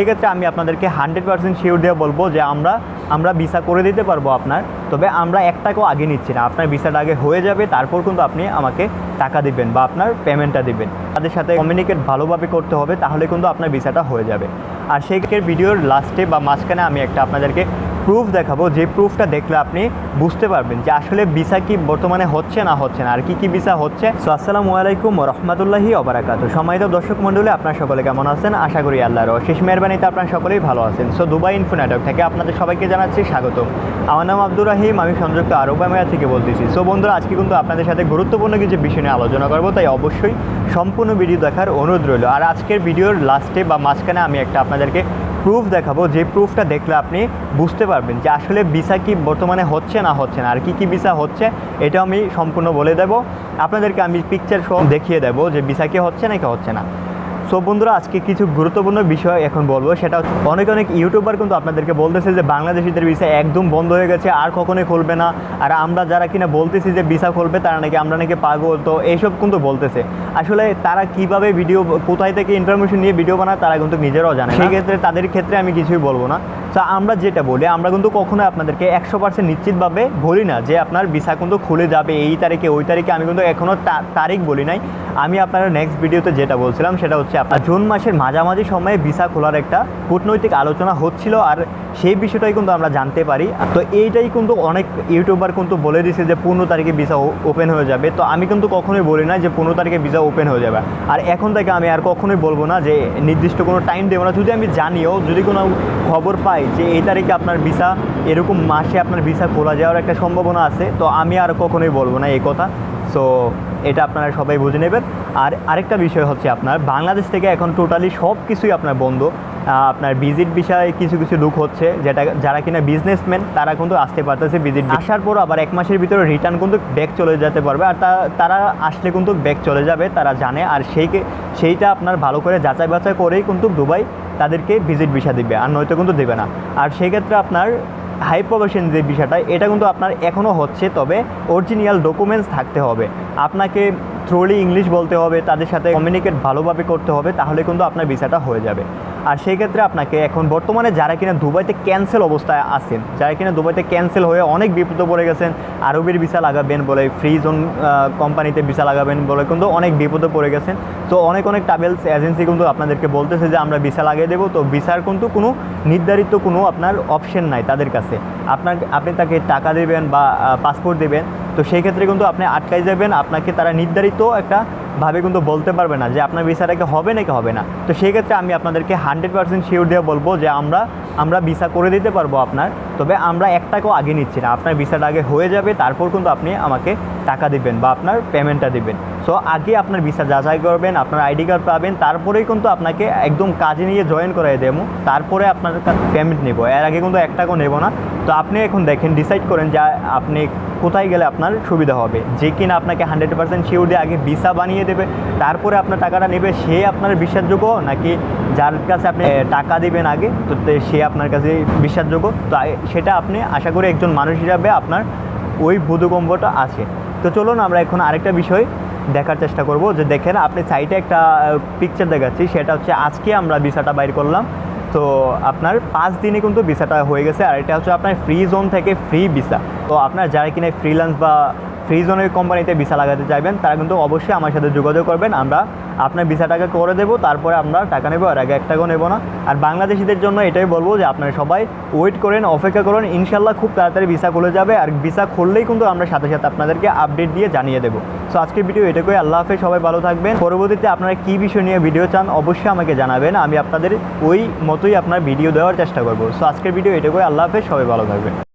সেক্ষেত্রে আমি আপনাদেরকে হান্ড্রেড পার্সেন্ট শিওর দিয়ে বলব যে আমরা আমরা ভিসা করে দিতে পারব আপনার, তবে আমরা একটাকেও আগে নিচ্ছি না। আপনার ভিসাটা আগে হয়ে যাবে, তারপর কিন্তু আপনি আমাকে টাকা দিবেন বা আপনার পেমেন্টটা দিবেন। তাদের সাথে কমিউনিকেট ভালোভাবে করতে হবে, তাহলে কিন্তু আপনার ভিসাটা হয়ে যাবে। আর সেই ভিডিওর লাস্টে বা মাঝখানে আমি একটা আপনাদেরকে প্রুফ দেখাবো, যে প্রুফটা দেখলে আপনি বুঝতে পারবেন যে আসলে ভিসা কি বর্তমানে হচ্ছে না হচ্ছে না, আর কি কি ভিসা হচ্ছে। সো আসসালামু আলাইকুম রহমতুল্লাহি অবরাকাত সম্মানিত দর্শক মণ্ডলী, আপনার সকলে কেমন আছেন? আশা করি আল্লাহর অশেষ মেহরবানিতে আপনার সকলেই ভালো আছেন। সো দুবাই ইনফো নেটওয়ার্ক থেকে আপনাদের সবাইকে জানাচ্ছি স্বাগত আমার নাম আব্দুর রাহিম, আমি সংযুক্ত আরব আমিরাত থেকে বলতেছি। সো বন্ধুরা, আজকে কিন্তু আপনাদের সাথে গুরুত্বপূর্ণ কিছু বিষয় নিয়ে আলোচনা করব, তাই অবশ্যই সম্পূর্ণ ভিডিও দেখার অনুরোধ রইল। আর আজকের ভিডিওর লাস্টে বা মাঝখানে আমি একটা আপনাদেরকে প্রুফ দেখাবো, যে প্রুফটা দেখলে আপনি বুঝতে পারবেন যে আসলে ভিসা কি বর্তমানে হচ্ছে না হচ্ছে না, আর কি কি ভিসা হচ্ছে এটা আমি সম্পূর্ণ বলে দেব। আপনাদেরকে আমি পিকচার সহ দেখিয়ে দেবো যে ভিসা কি হচ্ছে নাকি হচ্ছে না। সো বন্ধুরা আজকে কিছু গুরুত্বপূর্ণ বিষয় এখন বলব। সেটা হচ্ছে অনেক অনেক ইউটিউবার কিন্তু আপনাদেরকে বলতেছে যে বাংলাদেশিদের ভিসা একদম বন্ধ হয়ে গেছে আর কখনোই খুলবে না। আর আমরা যারা কিনা বলতেছি যে ভিসা খুলবে তারা নাকি আমরা নাকি পাগল। তো এইসব কিন্তু বলতেছে। আসলে তারা কীভাবে ভিডিও কোথায় থেকে ইনফরমেশন নিয়ে ভিডিও বানায় তারা কিন্তু নিজেরাও জানে সেই ক্ষেত্রে তাদের ক্ষেত্রে আমি কিছুই বলব না। তো আমরা যেটা বলি, আমরা কিন্তু কখনোই আপনাদেরকে একশো পার্সেন্ট নিশ্চিতভাবে বলি না যে আপনার ভিসা কিন্তু খুলে যাবে এই তারিখে, ওই তারিখে। আমি কিন্তু এখনও তারিখ বলি নাই। আমি আপনারা নেক্সট ভিডিওতে যেটা বলছিলাম, সেটা হচ্ছে আপনার জুন মাসের মাঝামাঝি সময়ে ভিসা খোলার একটা কূটনৈতিক আলোচনা হচ্ছিল। আর সেই বিষয়টাই কিন্তু আমরা জানতে পারি। তো এইটাই কিন্তু অনেক ইউটিউবার কিন্তু বলে দিছে যে পনেরো তারিখে ভিসা ওপেন হয়ে যাবে। তো আমি কিন্তু কখনোই বলি না যে পনেরো তারিখে ভিসা ওপেন হয়ে যাবে। আর এখন থেকে আমি আর কখনোই বলব না যে নির্দিষ্ট কোনো টাইম দেবো না। যদি আমি জানিও, যদি কোনো খবর পাই যে এই তারিখে আপনার ভিসা, এরকম মাসে আপনার ভিসা খোলা যাওয়ার একটা সম্ভাবনা আছে, তো আমি আর কখনোই বলব না এই কথা। সো এটা আপনারা সবাই বুঝে নেবেন। আর আরেকটা বিষয় হচ্ছে আপনার, বাংলাদেশ থেকে এখন টোটালি সব কিছুই আপনার বন্ধ। আপনার ভিজিট বিষয়ে কিছু কিছু লোক হচ্ছে, যেটা যারা কিনা বিজনেসম্যান তারা কিন্তু আসতে পারতেছে ভিজিট আসার পর আবার এক মাসের ভিতরে রিটার্ন কিন্তু ব্যাক চলে যেতে পারবে, আর তারা আসলে কিন্তু ব্যাক চলে যাবে, তারা জানে, আর সেই সেইটা আপনার ভালো করে যাচাই বাছাই করেই কিন্তু দুবাই তাদেরকে ভিজিট ভিসা দিবে, আর নয়তো কিন্তু দেবে না। আর সেই ক্ষেত্রে আপনার হাই প্রবেশন যে বিষয়টা, এটা কিন্তু আপনার এখনও হচ্ছে, তবে অরিজিনাল ডকুমেন্টস থাকতে হবে। আপনাকে থ্রোলি ইংলিশ বলতে হবে, তাদের সাথে কমিউনিকেট ভালোভাবে করতে হবে, তাহলে কিন্তু আপনার ভিসাটা হয়ে যাবে। আর সেই ক্ষেত্রে আপনাকে এখন বর্তমানে যারা কিনা দুবাইতে ক্যান্সেল অবস্থায় আছেন, যারা কিনা দুবাইতে ক্যান্সেল হয়ে অনেক বিপদে পড়ে গেছেন, আরবির ভিসা লাগাবেন বলে ফ্রি জোন কোম্পানিতে ভিসা লাগাবেন বলে কিন্তু অনেক বিপদে পড়ে গেছেন। তো অনেক অনেক ট্রাভেলস এজেন্সি কিন্তু আপনাদেরকে বলতেছে যে আমরা ভিসা লাগিয়ে দেবো। তো ভিসার কিন্তু কোনো নির্ধারিত কোনো আপনার অপশন নাই তাদের কাছে। আপনার আপনি তাকে টাকা দেবেন বা পাসপোর্ট দেবেন। তো সেই ক্ষেত্রে কিন্তু আপনি আটকাই যাবেন। আপনাকে তারা নির্ধারিত একটা ভাবে কিন্তু বলতে পারবে না যে আপনার ভিসাটাকে হবে নাকি হবে না। তো সেই ক্ষেত্রে আমি আপনাদেরকে হান্ড্রেড পার্সেন্ট শিওর দিয়ে বলব যে আমরা আমরা ভিসা করে দিতে পারব আপনার, তবে আমরা একটাকেও আগে নিচ্ছি না। আপনার ভিসাটা আগে হয়ে যাবে, তারপর কিন্তু আপনি আমাকে টাকা দিবেন বা আপনার পেমেন্টটা দিবেন। সো আগে আপনার ভিসা যাচাই করবেন, আপনার আইডি কার্ড পাবেন, তারপরেই কিন্তু আপনাকে একদম কাজে নিয়ে জয়েন করাই দেবো, তারপরে আপনার পেমেন্ট নেব। এর আগে কিন্তু এক টাকাও নেব না। তো আপনি এখন দেখেন ডিসাইড করেন যে আপনি কোথায় গেলে আপনার সুবিধা হবে। যে কিনা আপনাকে হান্ড্রেড পার্সেন্ট শিওর দিয়ে আগে ভিসা বানিয়ে দেবে, তারপরে আপনার টাকাটা নেবে, সে আপনার বিশ্বাসযোগ্য, নাকি যার কাছে আপনি টাকা দিবেন আগে, তো সে আপনার কাছে বিশ্বাসযোগ্য। তো সেটা আপনি আশা করি একজন মানুষ হিসাবে আপনার ওই বোধগম্যটা আছে। তো চলুন আমরা এখন আরেকটা বিষয় দেখার চেষ্টা করব, যে দেখেন, আপনি সাইটে একটা পিকচার দেখাচ্ছি, সেটা হচ্ছে আজকে আমরা ভিসাটা বাইর করলাম। তো আপনার পাঁচ দিনে কিন্তু ভিসাটা হয়ে গেছে, আর এটা হচ্ছে আপনার ফ্রি জোন থেকে ফ্রি ভিসা তো আপনার যারা কিনা ফ্রিল্যান্স বা ফ্রি জোনের কোম্পানিতে ভিসা লাগাতে চাইবেন, তারা কিন্তু অবশ্যই আমার সাথে যোগাযোগ করবেন। আমরা আপনার ভিসাটাকে করে দেবো, তারপরে আমরা টাকা নেব, আর আগে এক টাকাও নেব না। আর বাংলাদেশিদের জন্য এটাই বলব যে, আপনারা সবাই ওয়েট করেন, অপেক্ষা করেন, ইনশাল্লাহ খুব তাড়াতাড়ি ভিসা খুলে যাবে। আর ভিসা খুললেই কিন্তু আমরা সাথে সাথে আপনাদেরকে আপডেট দিয়ে জানিয়ে দেবো। সো আজকের ভিডিও এটুকুই, আল্লাহ হাফেজ, সবাই ভালো থাকবেন। পরবর্তীতে আপনারা কী বিষয় নিয়ে ভিডিও চান, অবশ্যই আমাকে জানাবেন। আমি আপনাদের ওই মতোই আপনার ভিডিও দেওয়ার চেষ্টা করব। সো আজকের ভিডিও এটুকুই, আল্লাহ হাফেজ, সবাই ভালো থাকবেন।